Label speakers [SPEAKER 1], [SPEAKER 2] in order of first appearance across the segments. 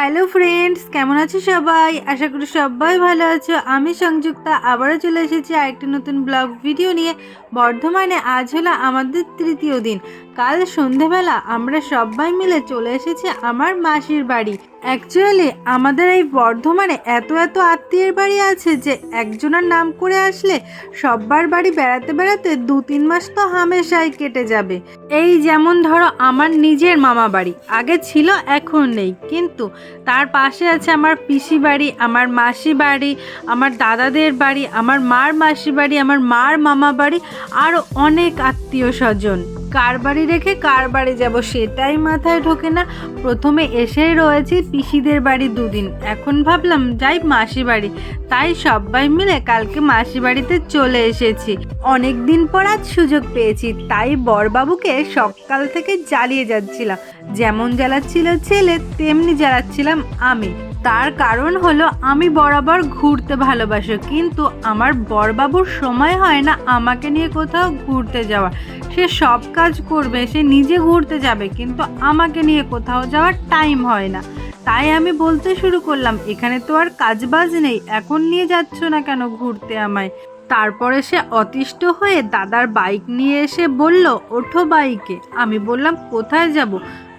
[SPEAKER 1] Hello friends, কেমন আছো সবাই? আশা করি সবাই ভালো আছো। আমি সংযুক্তা, আবারও চলে এসেছি আরেকটি নতুন ব্লগ ভিডিও নিয়ে। বর্ধমানে আজ হলো আমাদের তৃতীয় দিন। কাল সন্ধেবেলা আমরা সবাই মিলে চলে এসেছি আমার মাসির বাড়ি। অ্যাকচুয়ালি আমাদের এই বর্ধমানে এত এত আত্মীয়ের বাড়ি আছে যে একজনের নাম করে আসলে সব্বার বাড়ি বেড়াতে বেড়াতে দু তিন মাস তো হামেশাই কেটে যাবে। এই যেমন ধরো আমার নিজের মামা বাড়ি, আগে ছিল, এখন নেই। কিন্তু তার পাশে আছে আমার পিসি বাড়ি, আমার মাসি বাড়ি, আমার দাদাদের বাড়ি, আমার মার মাসি বাড়ি, আমার মার মামা বাড়ি আরও অনেক আত্মীয় স্বজন। কার বাড়ি রেখে কার বাড়ি যাব সেটাই মাথায় ঢোকে না। প্রথমে এসেই রয়েছি পিসিদের বাড়ি দুদিন। এখন ভাবলাম যাই মাসি বাড়ি। তাই সবাই মিলে কালকে মাসি বাড়িতে চলে এসেছি। অনেক দিন পর আজ সুযোগ পেয়েছি, তাই বরবাবুকে সকাল থেকে জ্বালিয়ে যাচ্ছিলাম। যেমন জ্বালাচ্ছিল ছেলে, তেমনি জ্বালাচ্ছিলাম আমি। তার কারণ হলো আমি বরাবর ঘুরতে ভালোবাসি, কিন্তু আমার বরবাবুর সময় হয় না আমাকে নিয়ে কোথাও ঘুরতে যাওয়ার। সে সব কাজ করবে, সে নিজে ঘুরতে যাবে, কিন্তু আমাকে নিয়ে কোথাও যাওয়ার টাইম হয় না। তাই আমি বলতে শুরু করলাম, এখানে তো আর কাজবাজ নেই, এখন নিয়ে যাচ্ছ না কেন ঘুরতে আমায়? তারপরে সে অতিষ্ঠ হয়ে দাদার বাইক নিয়ে এসে বলল, ওঠো বাইকে আমি বললাম, কোথায় যাব?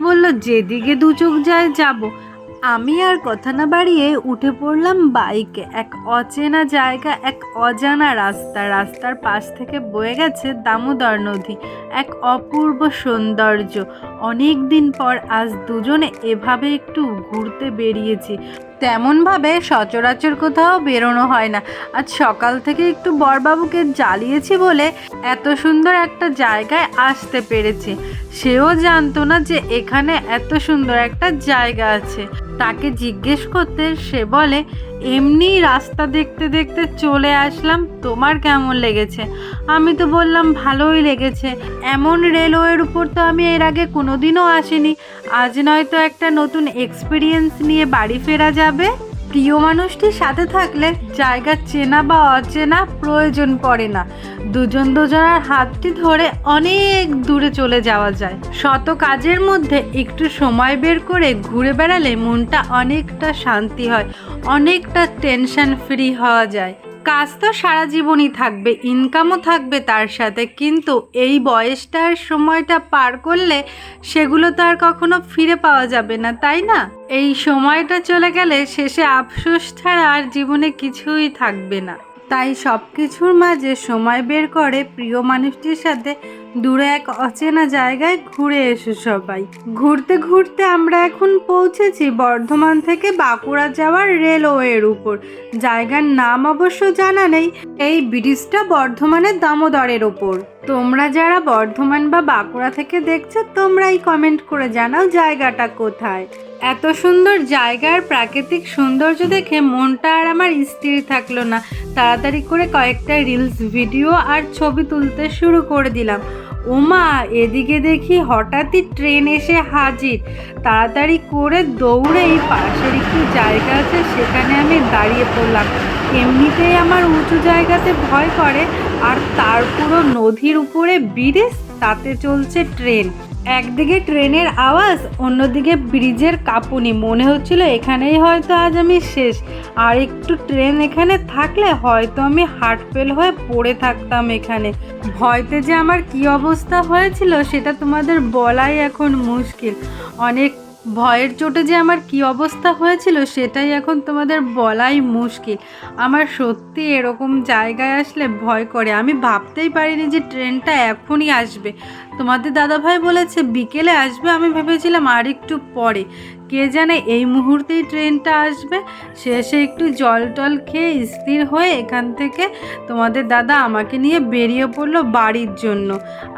[SPEAKER 1] বলল, যেদিকে দু চোখ যায় যাব। আমি আর কথা না বাড়িয়ে উঠে পড়লাম বাইকে। এক অচেনা জায়গা, এক অজানা রাস্তা। রাস্তার পাশ থেকে বয়ে গেছে দামোদর নদী, এক অপূর্ব সৌন্দর্য। অনেক দিন পর আজ দুজনে এভাবে একটু ঘুরতে বেরিয়েছি। তেমনভাবে সচরাচর কোথাও বেরোনো হয় না। আজ সকাল থেকে একটু বরবাবুকে জ্বালিয়েছি বলে এত সুন্দর একটা জায়গায় আসতে পেরেছি। সেও জানতো না যে এখানে এত সুন্দর একটা জায়গা আছে। তাকে জিজ্ঞেস করতে সে বলে, এমনি রাস্তা দেখতে দেখতে চলে আসলাম, তোমার কেমন লেগেছে? আমি তো বললাম, ভালোই লেগেছে। এমন রেলওয়ের উপর তো আমি এর আগে কোনোদিনও আসিনি। আজ নয়তো একটা নতুন এক্সপিরিয়েন্স নিয়ে বাড়ি ফেরা যাবে? প্রিয় মানুষটির সাথে থাকলে জায়গা চেনা বা অচেনা প্রয়োজন পড়ে না। দুজন দুজনের হাতটি ধরে অনেক দূরে চলে যাওয়া যায়। শত কাজের মধ্যে একটু সময় বের করে ঘুরে বেড়ালে মনটা অনেকটা শান্তি হয়, অনেকটা টেনশন ফ্রি হওয়া যায়। কাজ তো সারা জীবনই থাকবে ইনকামও থাকবে তার সাথে, কিন্তু এই বয়সটার সময়টা পার করলে সেগুলো তো আর কখনো ফিরে পাওয়া যাবে না, তাই না? এই সময়টা চলে গেলে শেষে আফসোস ছাড়া আর জীবনে কিছুই থাকবে না। তাই সব কিছুর মাঝে সময় বের করে প্রিয় মানুষটির সাথে দূরে এক অচেনা জায়গায় ঘুরে এসো সবাই। ঘুরতে ঘুরতে আমরা এখন পৌঁছেছি বর্ধমান থেকে বাঁকুড়া যাওয়ার রেলওয়ের উপর। জায়গার নাম অবশ্য জানা নেই, এই ব্রিজটা বর্ধমানের দামোদরের ওপর তোমরা যারা বর্ধমান বা বাঁকুড়া থেকে দেখছ, তোমরাই কমেন্ট করে জানাও জায়গাটা কোথায়। এত সুন্দর জায়গার প্রাকৃতিক সৌন্দর্য দেখে মনটা আর আমার স্থির থাকল না। তাড়াতাড়ি করে কয়েকটা রিলস ভিডিও আর ছবি তুলতে শুরু করে দিলাম। ওমা, এদিকে দেখি হঠাৎই ট্রেন এসে হাজির। তাড়াতাড়ি করে দৌড়েই পাশের একটু জায়গা আছে, সেখানে আমি দাঁড়িয়ে পড়লাম। এমনিতেই আমার উঁচু জায়গাতে ভয় করে, আর তার পুরো নদীর উপরে ব্রিজ তাতে চলছে ট্রেন একদিকে ট্রেনের আওয়াজ, অন্যদিকে ব্রিজের কাঁপুনি। মনে হচ্ছিল এখানেই হয়তো আজ আমি শেষ। আর একটু ট্রেন এখানে থাকলে হয়তো আমি হার্ট ফেল হয়ে পড়ে থাকতাম এখানে। ভয়তে যে আমার কি অবস্থা হয়েছিল সেটা তোমাদের বলাই এখন মুশকিল। অনেক ভয়ের চোটে যে আমার কি অবস্থা হয়েছিল সেটাই এখন তোমাদের বলাই মুশকিল। আমার সত্যি এরকম জায়গায় আসলে ভয় করে। আমি ভাবতেই পারিনি যে ট্রেনটা এখনই আসবে। তোমাদের দাদাভাই বলেছে, বিকেলে আসবে। আমি ভেবেছিলাম আর একটু পরে। কে জানে এই মুহূর্তেই ট্রেনটা আসবে। শেষে একটু জল টল খেয়ে স্থির হয়ে এখান থেকে তোমাদের দাদা আমাকে নিয়ে বেরিয়ে পড়ল বাড়ির জন্য।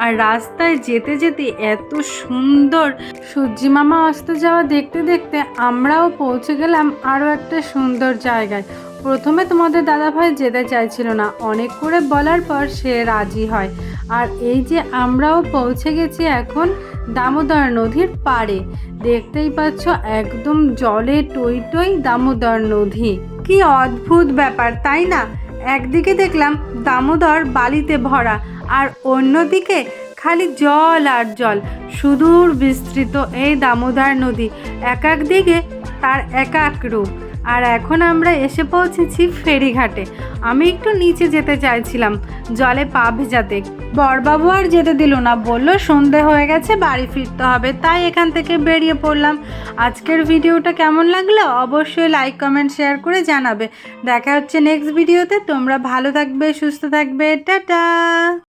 [SPEAKER 1] আর রাস্তায় যেতে যেতে এত সুন্দর সূর্যি মামা অস্ত যাওয়া দেখতে দেখতে আমরাও পৌঁছে গেলাম আরও একটা সুন্দর জায়গায়। প্রথমে তোমাদের দাদাভাই যেতে চাইছিল না। অনেক করে বলার পর সে রাজি হয়। আর এই যে আমরাও পৌঁছে গেছি এখন দামোদর নদীর পাড়ে। দেখতেই পাচ্ছ একদম জলে টই টই দামোদর নদী। কি অদ্ভুত ব্যাপার, তাই না? একদিকে দেখলাম দামোদর বালিতে ভরা আর অন্যদিকে খালি জল আর জল। সুদূর বিস্তৃত এই দামোদর নদী। এক এক দিকে তার একাক রূপ। আর এখন আমরা এসে পৌঁছেছি ফেরিঘাটে। আমি একটু নিচে যেতে চাইছিলাম, জলে পা ভেজাতে। বরবাবু আর যেতে দিল না, বলল সন্ধে হয়ে গেছে, বাড়ি ফিরতে হবে, তাই এখান থেকে বেরিয়ে পড়লাম। আজকের ভিডিওটা কেমন লাগল অবশ্যই লাইক কমেন্ট শেয়ার করে জানাবে। দেখা হচ্ছে নেক্সট ভিডিওতে তোমরা ভালো থাকবে, সুস্থ থাকবে, টাটা!